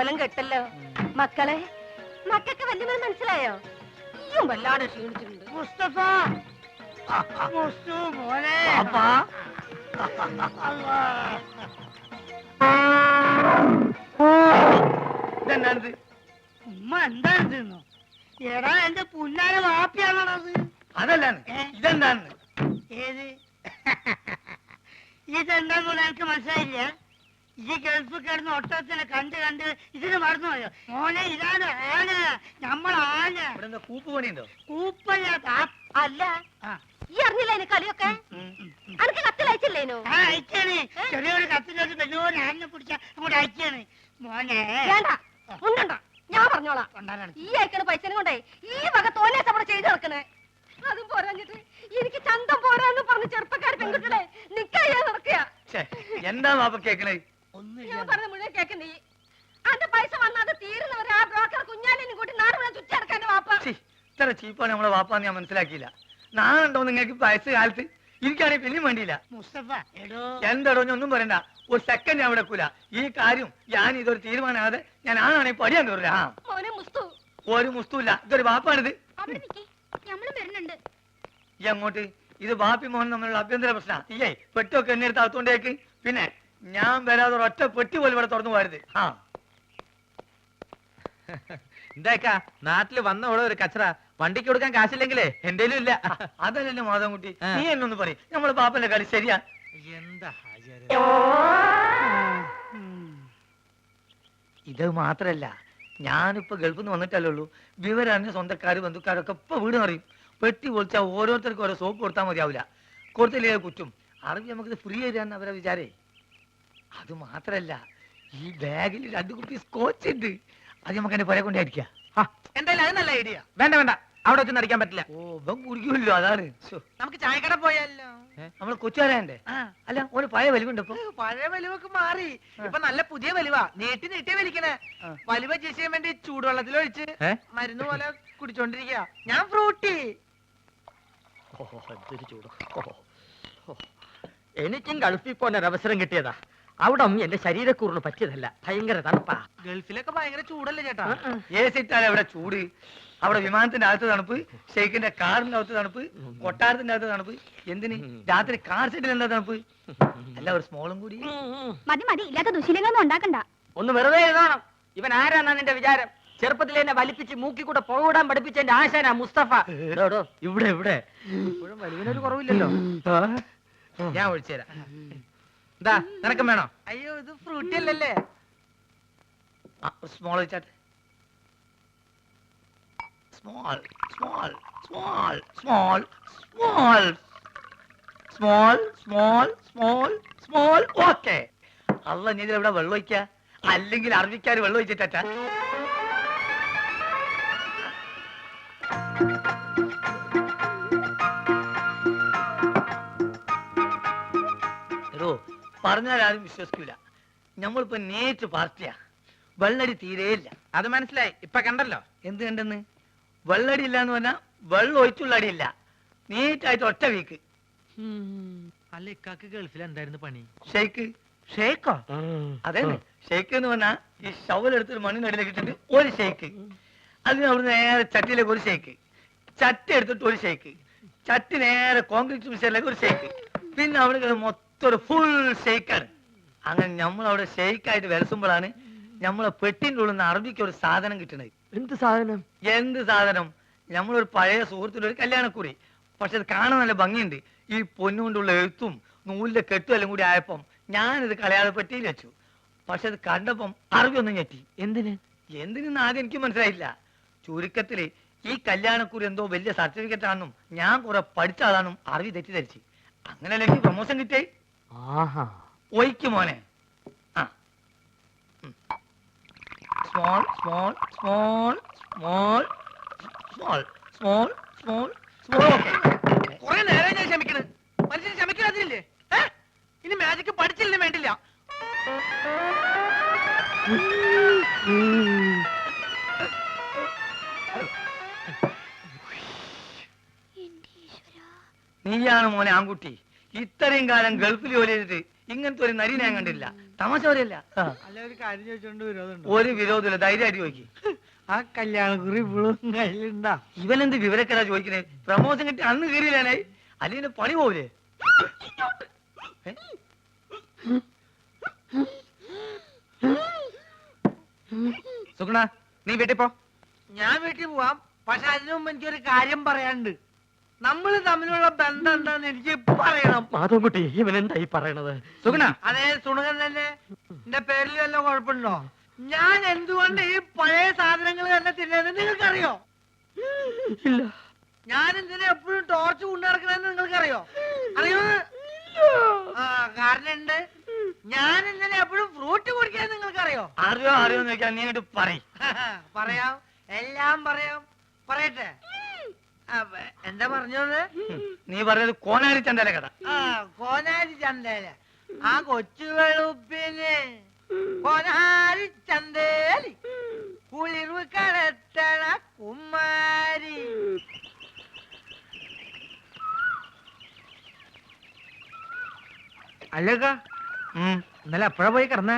കോലം കെട്ടല്ലോ. മക്കളെ മക്കൾക്ക് വല്യമ്മ മനസ്സിലായോ? ഇയും വല്ലാതെ ക്ഷീണിച്ചിട്ടുണ്ട്. മുസ്തഫ! മുസ്തു മോനെ! ഉമ്മ എടാ എന്റെ പുല്ലാന വാപ്പിയാണത് അതല്ല? ഇതെന്താണ് ഏത്? ഇതെന്താന്ന് എനിക്ക് മനസ്സിലായില്ല. ഈ ഗൾഫ് കിടന്ന് ഒട്ടത്തിനെ കണ്ട് കണ്ട് ഇതിന് മറന്നു പോയോ? മോനെ ഇതാണ് ആന. നമ്മൾ ആന. കൂപ്പ് പണിയുണ്ടോ കൂപ്പല്ല താ- അല്ല. ആ. ഈ അറിഞ്ഞില്ല അതിന് കളിയൊക്കെ? ഉം, കത്തിൽ അയച്ചില്ലേനോ അനക്ക് കത്തിലയച്ചില്ലേനു ആ അയച്ചാണ് ചെറിയൊരു കത്തിലോട്ട് വലിയൊരു ആനിനെ പിടിച്ച അങ്ങോട്ട് അയച്ചാണ് മോനെ. വേണ്ട. ഉണ്ടണ്ട ഞാൻ പറഞ്ഞോളാം. കൊണ്ടാരാണ് ഈ അയക്കണ പൈസനും കൊണ്ടേ ഈ വക തോന്നിയ അവിടെ ചെയ്ത് നടക്കണേ. അതും പോരാഞ്ഞിട്ട് എനിക്ക് ചന്തം പോരാന്ന് പറഞ്ഞ് ചെറുപ്പക്കാർ പെൺകുട്ടികളെ നിക്കയ്യാ നടക്കുക ഛേ, എന്താ കേക്കണേ? ഞാൻ പറഞ്ഞ മുഴുവൻ നീ. അന്റെ പൈസ വന്നത് തീരുന്നവരെ ആ ബ്രോക്കർ കുഞ്ഞാലിനും കൂട്ടി നാട് മുഴുവൻ ചുറ്റി നടക്കാൻ വാപ്പ. ഛീ, ഇത്ര ചീപ്പാണ് നമ്മളെ വാപ്പാന്ന് ഞാൻ മനസ്സിലാക്കിയില്ല. നാളുണ്ടോ നിങ്ങൾക്ക് പൈസ കാലത്ത്? എനിക്കാണെങ്കിൽ പിന്നെയും വേണ്ടിയില്ല. മുസ്തഫ എടോ. എന്തടോ ഞാൻ ഒന്നും പറയണ്ട. ഒരു സെക്കൻഡ് ഞാൻ വിടക്കൂല ഈ കാര്യം ഞാൻ ഇതൊരു തീരുമാനമാകാതെ ഞാൻ ആണാണെങ്കിൽ പടിയാൻ തോറില്ല മോനെ മുസ്തു. ഒരു മുസ്തുല്ല ഇതൊരു നിക്കേ. നമ്മളും വരുന്നുണ്ട്. ഈ അങ്ങോട്ട് ഇത് ബാപ്പി മോഹൻ തമ്മിലുള്ള അഭ്യന്തര പ്രശ്നം. ഇല്ലേ പെട്ടൊക്കെ എണ്ണെടുത്ത് അകത്തോണ്ടേക്ക് പിന്നെ ഞാൻ വരാതെ ഒറ്റ പെട്ടി പോലും ഇവിടെ തുറന്നു പോരുത് ആ. എന്താക്കാ നാട്ടിൽ വന്ന ഉള്ള ഒരു കച്ചറ. വണ്ടിക്ക് കൊടുക്കാൻ കാശില്ലെങ്കിലേ എന്തേലും ഇല്ല. അതല്ലല്ലോ മാധവൻകുട്ടി. ആ. നീ എന്നൊന്ന് പറയും. നമ്മളെ പാപ്പന്റെ കളി ശരിയാ. എന്താ ഇത് മാത്രല്ല. ഞാനിപ്പോ ഗൾഫിൽ നിന്ന് വന്നിട്ടല്ലേ ഉള്ളൂ. വിവരാണ് സ്വന്തക്കാര് ബന്ധുക്കാരൊക്കെ ഇപ്പൊ വീട് അറിയും പെട്ടി പൊളിച്ചാൽ ഓരോരുത്തർക്കും ഓരോ സോപ്പ് കൊടുത്താൽ മതിയാവില്ല കൊടുത്തില്ലേ കുറ്റും? അറിവ് നമുക്കിത് ഫ്രീ ആയിരുന്നു അവരെ വിചാരേ. അത് മാത്രല്ല ഈ ബാഗിൽ രണ്ട് കുപ്പി സ്കോച്ച് ഉണ്ട്. അത് നമുക്ക് എന്റെ പുര കൊണ്ടായിരിക്കാം എന്തായാലും അത് നല്ല ഐഡിയ വേണ്ട വേണ്ട. അവിടെ വെച്ച് നടിക്കാൻ പറ്റില്ല. ഓ ഇവൻ കുടിക്കുമല്ലോ അതാണ്. നമുക്ക് ചായക്കട പോയാലോ? നമ്മൾ കൊച്ചുകാരന്റെ അല്ല ഓന് പഴയ വലിവുണ്ട് ഇപ്പൊ. പഴയ വലിവൊക്കെ മാറി. ഇപ്പൊ നല്ല പുതിയ വലിവാ. നീട്ടി നീട്ടി വലിക്കണേ. വലിവ ചെയ്യാൻ വേണ്ടി ചൂടുവെള്ളത്തിൽ ഒഴിച്ച് മരുന്ന് പോലെ കുടിച്ചോണ്ടിരിക്കുക ഞാൻ ഫ്രൂട്ടി. എനിക്കും ഗൾഫിൽ പോകാൻ ഒരു അവസരം കിട്ടിയതാ. അവിടെ എന്റെ ശരീരക്കൂറിന് പറ്റിയതല്ല. ഭയങ്കര തണുപ്പാ. ഗൾഫിലൊക്കെ ഭയങ്കര ചൂടല്ലേ ചേട്ടാ? ഏ സിറ്റാലേ അവിടെ ചൂട് അവിടെ വിമാനത്തിന്റെ അകത്ത് തണുപ്പ് ഷെയ്ഖിന്റെ കാറിന്റെ അകത്ത് തണുപ്പ് കൊട്ടാരത്തിന്റെ അകത്ത് തണുപ്പ്. എന്തിന്? രാത്രി കാർ സെറ്റിൽ എന്താ തണുപ്പ്? അല്ല ഒരു സ്മോളും കൂടി. മതി മതി. ഇല്ലാത്ത ദുശീലങ്ങളൊന്നും ഉണ്ടാക്കണ്ട. ഒന്ന് വെറുതെ എഴുതണം. ഇവൻ ആരാന്നാ നിന്റെ വിചാരം? ചെറുപ്പത്തിൽ എന്നെ വലിപ്പിച്ച് മൂക്കി കൂടെ പുകവിടാൻ പഠിപ്പിച്ച എന്റെ ആശാനാ മുസ്തഫ. ഇവിടെ ഇവിടെ. ഇപ്പോഴും വലിവിനൊരു കുറവില്ലല്ലോ. ഞാൻ ഒഴിച്ചു എന്താ നിനക്കും വേണോ? അയ്യോ ഇത് ഫ്രൂട്ടി അല്ലല്ലേ? Small വെച്ചാട്ടെ small small small small small small small small small okay അല്ല നീ ഇവിടെ വെള്ളം ഒഴിക്ക? അല്ലെങ്കിൽ അറബിക്കാർ വെള്ളം ഒഴിച്ചിട്ടാ? പറഞ്ഞാൽ ആരും വിശ്വസിക്കൂല. നമ്മളിപ്പോ നേരിട്ട് പാർട്ടിയാ. വെള്ളടി തീരെയില്ല അത് മനസ്സിലായി. ഇപ്പൊ കണ്ടല്ലോ. എന്ത് കണ്ടെന്ന്? വെള്ളടി ഇല്ല എന്ന് പറഞ്ഞാൽ വെള്ളം ഒഴിച്ചുള്ള അടിയില്ല നീറ്റായിട്ട് ഒറ്റ വീക്ക്. അല്ല ഇക്കാക്ക് ഗൾഫിൽ എന്തായിരുന്നു പണി? ഷെയ്ക്ക്. ഷെയ്ക്കോ? അതെ ഷെയ്ക്ക് എന്ന് പറഞ്ഞാ ഈ ഷവൽ എടുത്തൊരു മണ്ണിനടിയിലേക്ക് ഇട്ടിട്ട് ഒരു ഷെയ്ക്ക്. അതിന് അവിടെ നേരെ ചട്ടിയിലേക്ക് ഒരു ഷെയ്ക്ക്. ചട്ടി എടുത്തിട്ട് ഒരു ഷെയ്ക്ക്. ചട്ടി നേരെ കോൺക്രീറ്റ് മിഷനിലേക്ക് ഒരു ഷെയ്ക്ക്. പിന്നെ അവിടെ മൊത്തം ഒരു ഫുൾ ഷെയ്ക്കാണ് അങ്ങനെ നമ്മൾ അവിടെ ഷെയ്ക്കായിട്ട് വിലസുമ്പോഴാണ് നമ്മളെ പെട്ടിന്റെ ഉള്ളിൽ നിന്ന് അറബിക്ക് ഒരു സാധനം കിട്ടണത്. എന്ത് സാധനം? എന്ത് സാധനം? നമ്മളൊരു പഴയ സുഹൃത്തിന്റെ ഒരു കല്യാണക്കുറി. പക്ഷെ അത് കാണാൻ നല്ല ഭംഗിയുണ്ട്. ഈ പൊന്നുകൊണ്ടുള്ള എഴുത്തും നൂലിന്റെ കെട്ടും എല്ലാം കൂടി ആയപ്പം ഞാനിത് കളയാതെ പെട്ടിയിൽ വെച്ചു. പക്ഷെ അത് കണ്ടപ്പം അറബി ഒന്നും ഞെട്ടി. എന്തിന്? എന്തിനെന്ന് ആദ്യം എനിക്ക് മനസ്സിലായില്ല. ചുരുക്കത്തിൽ ഈ കല്യാണക്കുറി എന്തോ വലിയ സർട്ടിഫിക്കറ്റ് ആണെന്നും ഞാൻ കുറെ പഠിച്ച ആളാണെന്നും അറബി തെറ്റിദ്ധരിച്ച്. അങ്ങനെയല്ല എനിക്ക് പ്രൊമോഷൻ കിട്ടേ ആഹാ. ഒയ്ക്ക് മോനെ. ആ. Small small small small small small small small കുറെ നേരം ഞാൻ ക്ഷമിക്കണ്. മനുഷ്യൻ ക്ഷമിക്കാതില്ലേ ഇനി മാജിക് പഠിച്ചില്ലേ വേണ്ടില്ല. നീയാണ് മോനെ ആൺകുട്ടി. ഇത്രയും കാലം ഗൾഫിൽ ജോലി ചെയ്തിട്ട് ഇങ്ങനത്തെ ഒരു നരി ഞാൻ കണ്ടില്ല. തമാശ പറയല്ല അല്ല ഒരു കാര്യം ചോദിച്ചോണ്ട് വിരോധമുണ്ടോ ഒരു വിരോധമില്ല ധൈര്യമായിട്ട് ചോദിക്കും. ആ കല്യാണക്കുറി ഇപ്പോഴും കയ്യിലുണ്ടാ. ഇവനെന്ത് വിവരക്കേടാ ചോദിക്കണേ? പ്രമോഷൻ കിട്ടി അന്ന് കയറിയില്ലാനേ അല്ലെങ്കിൽ പണി പോവില്ലേ? സുഗുണ നീ വീട്ടിൽ പോ. ഞാൻ വീട്ടിൽ പോവാം പക്ഷെ അതിനു മുമ്പ് എനിക്കൊരു കാര്യം പറയാനുണ്ട്. നമ്മൾ തമ്മിലുള്ള ബന്ധം എന്താന്ന് എനിക്ക് പറയണം. മാധവൻകുട്ടി ഇവൻ എന്തായി പറയണത്? സുഗുണ അതെ സുണകൻ തന്നെ. എന്റെ പേരിൽ വല്ല കുഴപ്പമുണ്ടോ? ഞാൻ എന്തുകൊണ്ട് ഈ പഴയ സാധനങ്ങൾ തന്നെ തിന്നത് നിങ്ങൾക്കറിയോ? ഇല്ല. ഞാൻ എന്തിനാ എപ്പോഴും ടോർച്ച് കൊണ്ടു നടക്കണെന്ന് നിങ്ങൾക്കറിയോ? അറിയോ? ആ കാരണം ഉണ്ട് ഞാൻ എന്തിനാ എപ്പോഴും ഫ്രൂട്ട് കുടിക്കാൻ നിങ്ങൾക്കറിയോ? അറിയോ അറിയോ നീ അങ്ങോട്ട് പറയും. പറയാം. എല്ലാം പറയാം. പറയട്ടെ. എന്താ പറഞ്ഞത് നീ പറഞ്ഞത് കോനാരി ചന്തല കഥ. ആ കോനാരി ചന്തേല ആ കൊച്ചു വെളുപ്പിന് കോനാരി ചന്തേലി കുളിർവ് കടത്തണ കുമാരി അല്ലക്ക ഇന്നലെ അപ്പഴാ പോയി കിടന്ന?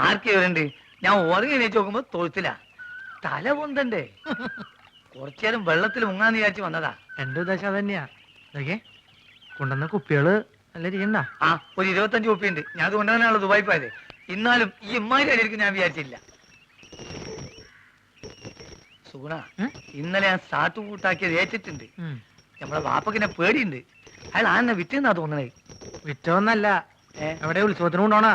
ആർക്കേ വരണ്ട്? ഞാൻ ഉറങ്ങി എണീച്ച് നോക്കുമ്പോ തൊഴുത്തില്ല തല പൊന്തണ്ടേ കുറച്ചേരം വെള്ളത്തിൽ മുങ്ങാന്ന് വിചാരിച്ച് വന്നതാ. എന്റെ ഉദ്ദേശം അതന്നെയാ. നോക്കിയേ കൊണ്ടുവന്ന കുപ്പികൾ നല്ല ഇരിക്കണ്ട ആ ഒരു ഇരുപത്തഞ്ച് കുപ്പിയുണ്ട്. ഞാൻ കൊണ്ടുവന്നാണല്ലോ ദുബായി പോയത്. എന്നാലും ഈ ഇമ്മാരി അടിയിരിക്കും ഞാൻ വിചാരിച്ചില്ല. സുഗുണ ഇന്നലെ ഞാൻ സാത്തു കൂട്ടാക്കിയത് ഏറ്റിട്ടുണ്ട്. നമ്മളെ വാപ്പക്കിനെ പേടിയുണ്ട്. അയാൾ ആന്നെ വിറ്റെന്നാ തോന്നണേ? വിറ്റോന്നല്ല? എവിടെ ഉത്സവത്തിന് കൊണ്ടോണാ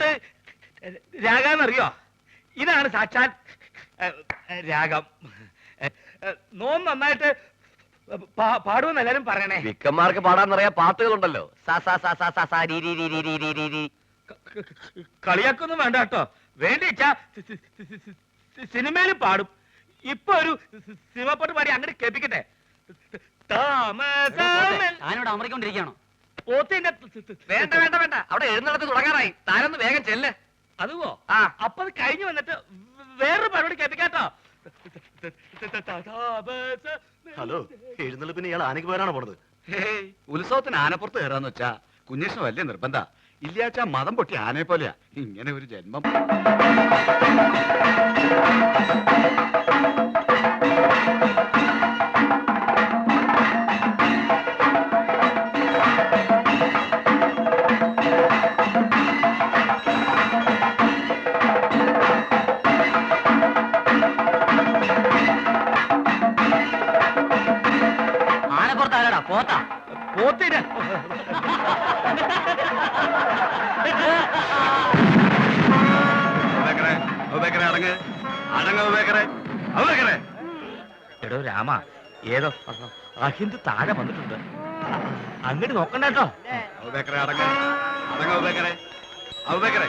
എന്നിട്ട് രാഗാന്നറിയോ ഇതാണ് സാക്ഷാൽ രാഗം. നോം നന്നായിട്ട് പാടുമെന്ന് എല്ലാരും പറയണേ. വിക്കന്മാർക്ക് പാടാന്നറിയാ പാട്ടുകൾ പാട്ടുകളുണ്ടല്ലോ കളിയാക്കൊന്നും വേണ്ട കേട്ടോ. വേണ്ട സിനിമയിൽ പാടും. ഇപ്പൊ ഒരു സിനിമ പാട്ട് പാടി അങ്ങനെ കേൾപ്പിക്കട്ടെ. താമസം ഞാനിവിടെ അമറിക്കൊണ്ടിരിക്കുകയാണോ? പോത്തിന്റെ വേണ്ട വേണ്ട വേണ്ട. അവിടെ എഴുന്നള്ളത്ത് തുടങ്ങാറായി. താരൊന്ന് വേഗം ചെല്ല്. അതുവോ? ആ. അപ്പൊ അത് കഴിഞ്ഞു വന്നിട്ട് വേറൊരു പരിപാടി കേൾപ്പിക്കാട്ടോ ഹലോ എഴുന്നള്ളിപ്പിന് ഇയാൾ ആനയ്ക്ക് പോരാണോ പോണത്? ഹേയ്. ഉത്സവത്തിന് ആനപ്പുറത്ത് കയറാന്ന് വെച്ചാ കുഞ്ഞേഷന് വലിയ നിർബന്ധ. ഇല്ലാച്ചാ മതം പൊട്ടി ആനയെ പോലെയാ. ഇങ്ങനെ ഒരു ജന്മം. പോത്തിന്. അടങ്ങ്. അടങ്ങ് ഉപേക്കറെ ഉപേക്കറെ എടോ രാമ ഏതോ അഹിന്ദ് താഴെ വന്നിട്ടുണ്ട്. അങ്ങോട്ട് നോക്കണ്ട കേട്ടോ. ഉപേക്കറെ അടങ്ങ്. അടങ്ങ് ഉപേക്കറെ ഉപേക്കറെ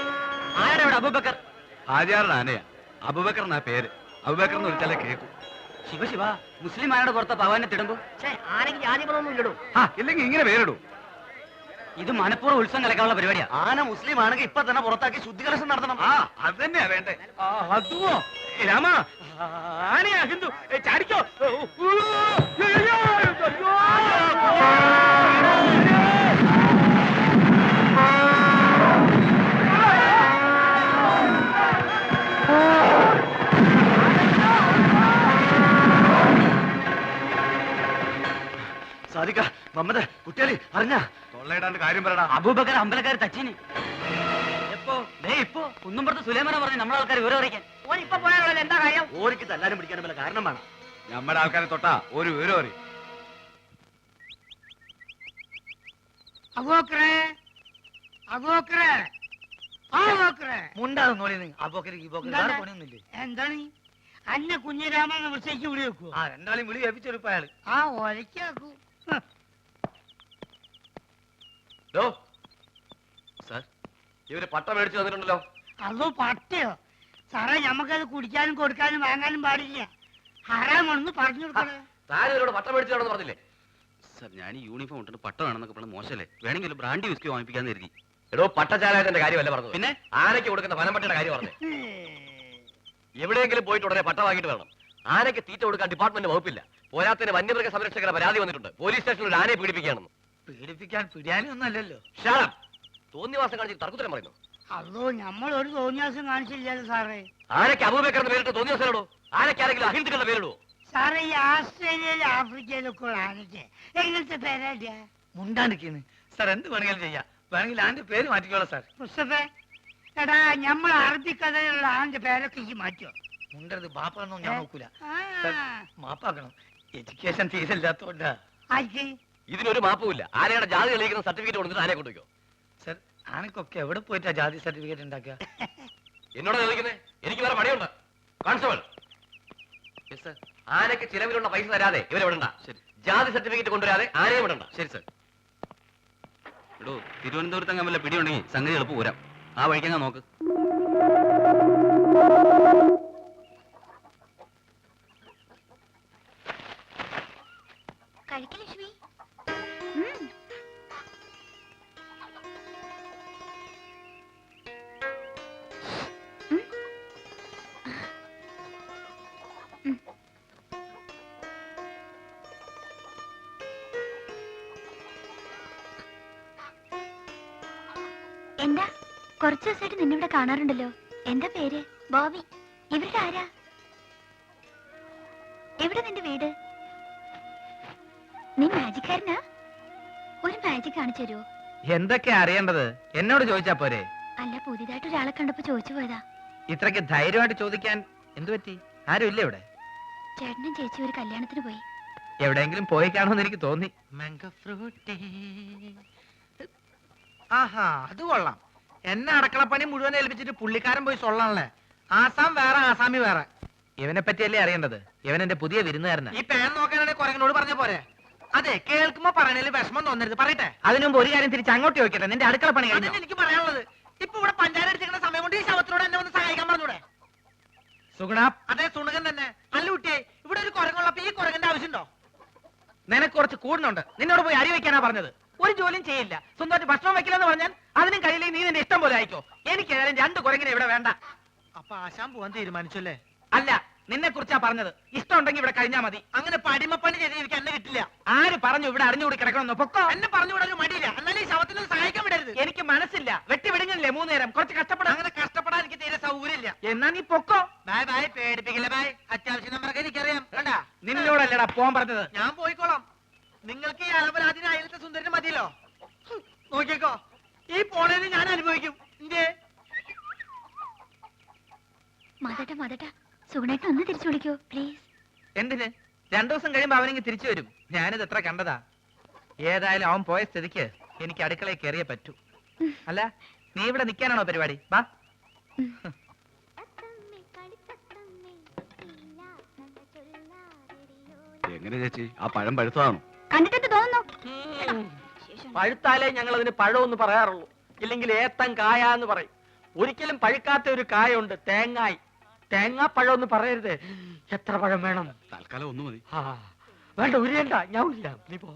ആരാടാ ഇവിടെ അബൂബക്കർ? ഹാജിയാറുടെ ആനയാ അബുബക്കർ എന്നാ പേര്. അബുബക്കർ എന്ന് വിളിച്ചാലേ കേൾക്കും ശിവ ശിവ മുസ്ലിം ആരുടെ പുറത്ത് പവാനെ തിടുമ്പോ ആരെങ്കിലും ജാതികളൊന്നും ഇല്ലടോ ആ ഇല്ലെങ്കിൽ ഇങ്ങനെ പേരിടും ഇത് മനഃപൂർവം ഉത്സവം കലക്കാനുള്ള പരിപാടിയാ ആന മുസ്ലിം ആണെങ്കിൽ ഇപ്പൊ തന്നെ പുറത്താക്കി ശുദ്ധികലശം നടത്തണം ആ അത് തന്നെയാ വേണ്ടേ അതുവോ രാമ ആനയാ ഹിന്ദു ചാടിക്കോ മമ്മദ് കുട്ടികളി അറിഞ്ഞ തൊള്ളയിടാണ്ട് കാര്യം പറയടാ. അബൂബക്കർ അമ്പലക്കാർ തച്ചിന്. എപ്പോ? ദേ ഇപ്പോ. കുന്നുംപുറത്ത് സുലൈമാന പറഞ്ഞു നമ്മളെ ആൾക്കാർ വിവരം അറിയിക്കാൻ. ഓൻ ഇപ്പൊ പോയാലുള്ള എന്താ കാര്യം? ഓരിക്ക് തല്ലാനും പിടിക്കാനും വല്ല കാരണം വേണം. നമ്മുടെ ആൾക്കാരെ തൊട്ടാ ഒരു വിവരം അറിയും. അബോക്കറേ അബോക്കറേ മുണ്ടാതെ നോളിന്ന് അപ്പോക്കരി ഈ പണിയൊന്നുമില്ലേ? എന്താണ്? അന്നെ കുഞ്ഞിരാമൻ വിളിച്ചേക്ക് വിളി വെക്കൂ ആ രണ്ടാളെയും വിളി ഏൽപ്പിച്ചെടുപ്പ അയാൾ ആ ഒലക്കാക്കൂ ഡോ സാർ ഇവർ പട്ട മേടിച്ചു തന്നിട്ടുണ്ടല്ലോ. അതോ പട്ടയോ? സാറേ ഞമ്മക്കത് കുടിക്കാനും കൊടുക്കാനും വാങ്ങാനും പാടില്ല. ഹറാമാണെന്ന് പറഞ്ഞു കൊടുക്കണേ. താൻ ഇവരോട് പട്ട മേടിച്ചു തരണമെന്ന് പറഞ്ഞില്ലേ? സാർ ഞാൻ യൂണിഫോം ഇട്ടിട്ട് പട്ട വേണമെന്നൊക്കെ പറഞ്ഞ മോശമല്ലേ? വേണമെങ്കിൽ ബ്രാൻഡി വിസ്കി വാങ്ങിപ്പിക്കാന്ന് കരുതി. എടോ പട്ടചാലായതിന്റെ കാര്യമല്ല പറഞ്ഞു പിന്നെ? ആനയ്ക്ക് കൊടുക്കുന്ന ഫലം പട്ടിയുടെ കാര്യം പറഞ്ഞു. എവിടെയെങ്കിലും പോയിട്ട് ഉടനെ പട്ട വാങ്ങിയിട്ട് വരണം. ആനയ്ക്ക് തീറ്റ കൊടുക്കാൻ ഡിപ്പാർട്ട്മെന്റ് വകുപ്പില്ല. പോരാത്തിന് വന്യമൃഗ സംരക്ഷകരുടെ പരാതി വന്നിട്ടുണ്ട്. പോലീസ് സ്റ്റേഷനിൽ ഒരു ആനയെ പീഡിപ്പിക്കുകയാണെന്ന്. പീഡിപ്പിക്കാൻ പിടിയാനും ഒന്നും അല്ലല്ലോ. തോന്നിവാസം കാണിച്ച് തർക്കുത്തരം പറയുന്നു. അതോ നമ്മൾ ഒരു തോന്നിയാസം കാണിച്ചില്ലല്ലോ സാറേ. ആരൊക്കെ അബൂബക്കറിന്റെ പേരിട്ട് തോന്നിയാസോ ആരൊക്കെ ആരെങ്കിലും അഹിന്ദുക്കളുടെ പേരിടുവോ? സാറേ ഈ ആസ്ട്രേലിയയിലും ആഫ്രിക്കയിലൊക്കെ ഉള്ള ആനയ്ക്ക് എങ്ങനത്തെ പേരാട്ടിയാ മുണ്ടാണ്ടിരിക്കുന്നു സാർ എന്ത് വേണമെങ്കിലും ചെയ്യാം. വേണമെങ്കിൽ ആന്റെ പേര് മാറ്റിക്കോളാം സാർ. മുസ്തഫേ എടാ നമ്മൾ അറബിക്കഥയിലുള്ള ആന്റെ പേരൊക്കെ ഈ മാറ്റോ മുണ്ടത് ബാപ്പാന്നോ ഞാൻ നോക്കൂല. മാപ്പാക്കണം. എഡ്യൂക്കേഷൻ തീരില്ലാത്തോണ്ടാ ആർക്ക്? ഇതിനൊരു മാപ്പുമില്ല ആനയുടെ ജാതി തെളിയിക്കുന്ന സർട്ടിഫിക്കറ്റ് കൊടുത്തിട്ട് ആനയെ കൊണ്ടുവയ്ക്കോ സാർ ആനക്കൊക്കെ എവിടെ പോയിട്ടാ ജാതി സർട്ടിഫിക്കറ്റ് ഉണ്ടാക്കുക? എന്നോട് ചോദിക്കുന്നത് എനിക്ക് വേറെ പണിയുണ്ട്. കോൺസ്റ്റബിൾ. ആനയ്ക്ക് ചിലവിലുള്ള പൈസ തരാതെ ഇവരെ വിടണ്ട. ശരി. ജാതി സർട്ടിഫിക്കറ്റ് കൊണ്ടുവരാതെ ആനയെ വിടണ്ട. ശരി സർ. എടോ തിരുവനന്തപുരത്ത് അങ്ങനെ വല്ല പിടിയുണ്ടെങ്കിൽ സംഗതി എളുപ്പം പോരാം ആ വഴിക്കങ്ങ നോക്ക്. എന്താ? കുറച്ചു ദിവസമായിട്ട് നിന്നെ ഇവിടെ കാണാറുണ്ടല്ലോ. എന്താ പേര്? ബോബി. ഇവരുടെ ആരാ? എവിടെ നിന്റെ വീട്? നീ മാജിക്കാരനാ? ഒരു മാജിക് കാണിച്ചു തരുമോ എന്തൊക്കെ അറിയേണ്ടത്? എന്നോട് ചോദിച്ചാ പോരെ? അല്ല പുതിയതായിട്ട് ഒരാളെ കണ്ടപ്പോ ചോദിച്ചു പോയതാ. ഇത്രയ്ക്ക് ധൈര്യമായിട്ട് ചോദിക്കാൻ എന്തു പറ്റി? ആരും ഇല്ല ഇവിടെ? ചേട്ടനും ചേച്ചി ഒരു കല്യാണത്തിന് പോയി. എവിടെയെങ്കിലും പോയി കാണുമെന്ന് എനിക്ക് തോന്നി. ആഹാ അത് കൊള്ളാം. എന്നെ അടക്കളപ്പണി മുഴുവൻ ഏൽപ്പിച്ചിട്ട് പുള്ളിക്കാരൻ പോയി സൊള്ളാണല്ലേ ആസാം വേറെ ആസാമി വേറെ. ഇവനെ പറ്റിയല്ലേ അറിയേണ്ടത്? ഇവൻ എന്റെ പുതിയ വിരുന്നുകാരനാ. ഈ പേൻ നോക്കാനാണെങ്കിൽ കുരങ്ങനോട് പറഞ്ഞ പോരെ? അതെ കേൾക്കുമ്പോ പറയണേൽ വിഷമം തോന്നരുത്. പറയട്ടെ. അതിനു മുമ്പ് ഒരു കാര്യം തിരിച്ച് അങ്ങോട്ട് ചോദിക്കട്ടെ? നിന്റെ അടുക്കള പണി കഴിഞ്ഞോ? അതന്നെ എനിക്ക് പറയാനുള്ളത്. ഇപ്പൊ ഇവിടെ പഞ്ചായത്ത് അടിച്ചിരിക്കുന്ന സമയം കൊണ്ട് ഈ ശവത്തിനോട് എന്നെ ഒന്ന് സഹായിക്കാൻ പറഞ്ഞൂടെ? സുഗുണ. അതെ സുണകൻ തന്നെ. അല്ല കുട്ടിയെ ഇവിടെ ഒരു കുരങ്ങുള്ളപ്പോ ഈ കുരങ്ങന്റെ ആവശ്യമുണ്ടോ? നിനക്ക് കുറച്ച് കൂടുന്നുണ്ട്. നിന്നോട് പോയി അരി വെക്കാനാ പറഞ്ഞത്. ഒരു ജോലിയും ചെയ്യില്ല. സ്വന്തമായിട്ട് ഭക്ഷണം വെക്കില്ലെന്ന് പറഞ്ഞാൽ അതിനും കഴിയില്ലെങ്കിൽ നീ നിന്റെ ഇഷ്ടം പോലെ ആയിക്കോ എനിക്ക് ഏതായാലും രണ്ട് കുരങ്ങിനെ ഇവിടെ വേണ്ട. അപ്പൊ ആശാൻ പോവാൻ തീരുമാനിച്ചല്ലേ? അല്ല നിന്നെ കുറിച്ചാ പറഞ്ഞത്. ഇഷ്ടം ഉണ്ടെങ്കിൽ ഇവിടെ കഴിഞ്ഞാ മതി. അങ്ങനെ പടിമപ്പണി ചെയ്ത് എനിക്ക് എന്നെ കിട്ടില്ല. ആര് പറഞ്ഞു ഇവിടെ അറിഞ്ഞുകൂടി കിടക്കണമെന്ന്? പൊക്കോ? എന്നെ പറഞ്ഞു വിടാൻ ഒരു മടിയില്ല. എന്നാലും ഈ ശവത്തിനൊന്ന് സഹായിക്കാൻ വിടരുത്. എനിക്ക് മനസ്സില്ല. വെട്ടി വിടുങ്ങില്ലേ മൂന്ന് നേരം കുറച്ച് കഷ്ടപ്പെടാം. അങ്ങനെ കഷ്ടപ്പെടാൻ എനിക്ക് തീരെ സൗകര്യമില്ല. എന്നാ നീ പൊക്കോ? Bye bye. പേടിപ്പിക്കില്ല ബായ്. അത്യാവശ്യം നമ്മളൊക്കെ എനിക്കറിയാം. കണ്ടാ? നിന്നോടല്ലടാ പോവാൻ പറഞ്ഞത്. ഞാൻ പോയിക്കോളാം നിങ്ങൾക്ക് ഈ അലപരാധിന് അയലത്തെ സുന്ദരന് മതിയല്ലോ. നോക്കിയേക്കോ നോക്കിക്കോ ഈ പോണേന് ഞാൻ അനുഭവിക്കും. മതട്ട മതട്ട സുഗുണേട്ടൻ ഒന്ന് തിരിച്ചു വിളിക്കോ പ്ലീസ് എന്തിന്? രണ്ടു ദിവസം കഴിയുമ്പോ അവനെങ്കിൽ തിരിച്ചു വരും. ഞാനിത് എത്ര കണ്ടതാ. ഏതായാലും അവൻ പോയ സ്ഥിതിക്ക് എനിക്ക് അടുക്കളയിൽ കയറിയേ പറ്റൂ. അല്ല നീ ഇവിടെ നിൽക്കാനാണോ പരിപാടി? വാ. എങ്ങനെ ചേച്ചി? ആ പഴം പഴുത്തതാണോ? കണ്ടിട്ട് തോന്നുന്നു? പഴുത്താലേ ഞങ്ങൾ അതിന് പഴമെന്ന് പറയാറുള്ളൂ. ഇല്ലെങ്കിൽ ഏത്തൻ കായ എന്ന് പറയും. ഒരിക്കലും പഴുക്കാത്ത ഒരു കായുണ്ട് തേങ്ങായി. തേങ്ങാ പഴം എന്ന് പറയരുത്. എത്ര പഴം വേണം? തൽക്കാലം ഒന്ന് മതി. ആ വേണ്ട ഉരിയണ്ട. ഞാൻ ഇല്ല. നീ പോ.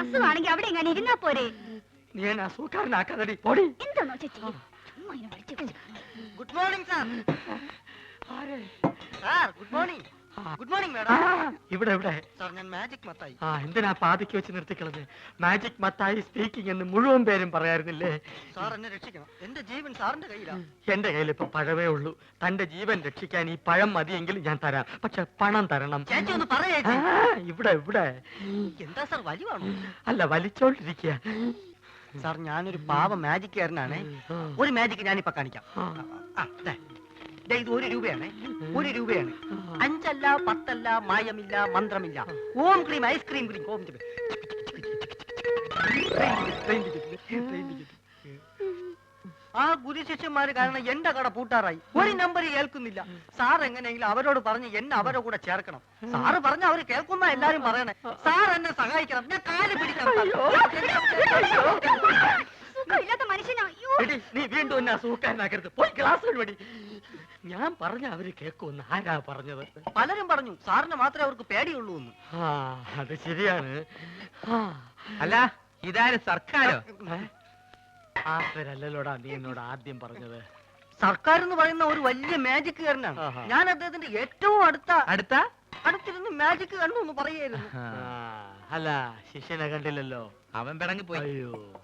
അസുഖാണെങ്കിൽ അവിടെ എങ്ങനെ ഇരുന്നാ പോരെ. നീ എന്നെ അസുഖക്കാരനാക്കാതടി. പൊടി. എന്താണോ ചേച്ചി. ഗുഡ് മോർണിംഗ് സാർ ആരെ? Sir good morning. Good morning madam ഇവിടെ ഇവിടെ. സാർ ഞാൻ മാജിക് മത്തായി. ആ എന്തിനാ പാതിക്ക് വെച്ച് നിർത്തിക്കളഞ്ഞ്? മാജിക് മത്തായി സ്പീക്കിംഗ് എന്ന് മുഴുവൻ പേരും പറയായിരുന്നില്ലേ സാർ എന്നെ രക്ഷിക്കണം. എന്റെ ജീവൻ സാറിന്റെ കയ്യിലാണ് എന്റെ കയ്യിൽ ഇപ്പൊ പഴമേ ഉള്ളൂ. തന്റെ ജീവൻ രക്ഷിക്കാൻ ഈ പഴം മതിയെങ്കിൽ ഞാൻ തരാം. പക്ഷെ പണം തരണം. ചേച്ചി ഒന്ന് പറയേ ഇവിടെ ഇവിടെ. എന്താ സാർ വലിവാണോ? അല്ല വലിച്ചോണ്ടിരിക്കുക സാർ ഞാനൊരു പാവ മാജിക്കാരനാണ് ഒരു മാജിക് ഞാനിപ്പോ കാണിക്കാം. ആ. ഇത് ഒരു രൂപയാണ്. ഒരു രൂപയാണ്. അഞ്ചല്ല പത്തല്ല മായമില്ല മന്ത്രമില്ല. ഓം ക്രീം ഐസ്ക്രീം ക്രീം ഓം. ആ. ഗുരുശിഷ്യന്മാര് കാരണം എന്റെ കട പൂട്ടാറായി. ഒരു നമ്പർ കേൾക്കുന്നില്ല. സാർ എങ്ങനെയെങ്കിലും അവരോട് പറഞ്ഞ് എന്നെ അവരുടെ കൂടെ ചേർക്കണം. സാറ് പറഞ്ഞ അവർ കേൾക്കുന്ന എല്ലാരും പറയണേ. സാർ എന്നെ സഹായിക്കണം. ഞാൻ കാൽ പിടിക്കണം നീ വീണ്ടും എന്നാ അസുഖക്കാരനാക്കരുത് പോയി ക്ലാസ് വഴി ഞാൻ പറഞ്ഞ അവർ കേൾക്കുമെന്ന് ആരാ പറഞ്ഞത്? പലരും പറഞ്ഞു സാറിന് മാത്രമേ അവർക്ക് പേടിയുള്ളൂ എന്ന്. ആ അത് ശരിയാണ്. ആ. അല്ല ഇതാര് സർക്കാരോ? ആരല്ലോടാ നീ എന്നോട് ആദ്യം പറഞ്ഞത്. സർക്കാർ എന്ന് പറയുന്ന ഒരു വലിയ മാജിക്കുകാരനാണ് ആഹാ. ഞാൻ അദ്ദേഹത്തിന്റെ ഏറ്റവും അടുത്ത അടുത്ത? അടുത്തിരുന്ന് മാജിക് കണ്ടു എന്ന് പറയായിരുന്നു അല്ല ശിഷ്യനെ കണ്ടില്ലല്ലോ. അവൻ പിടങ്ങി പോയി അയ്യോ.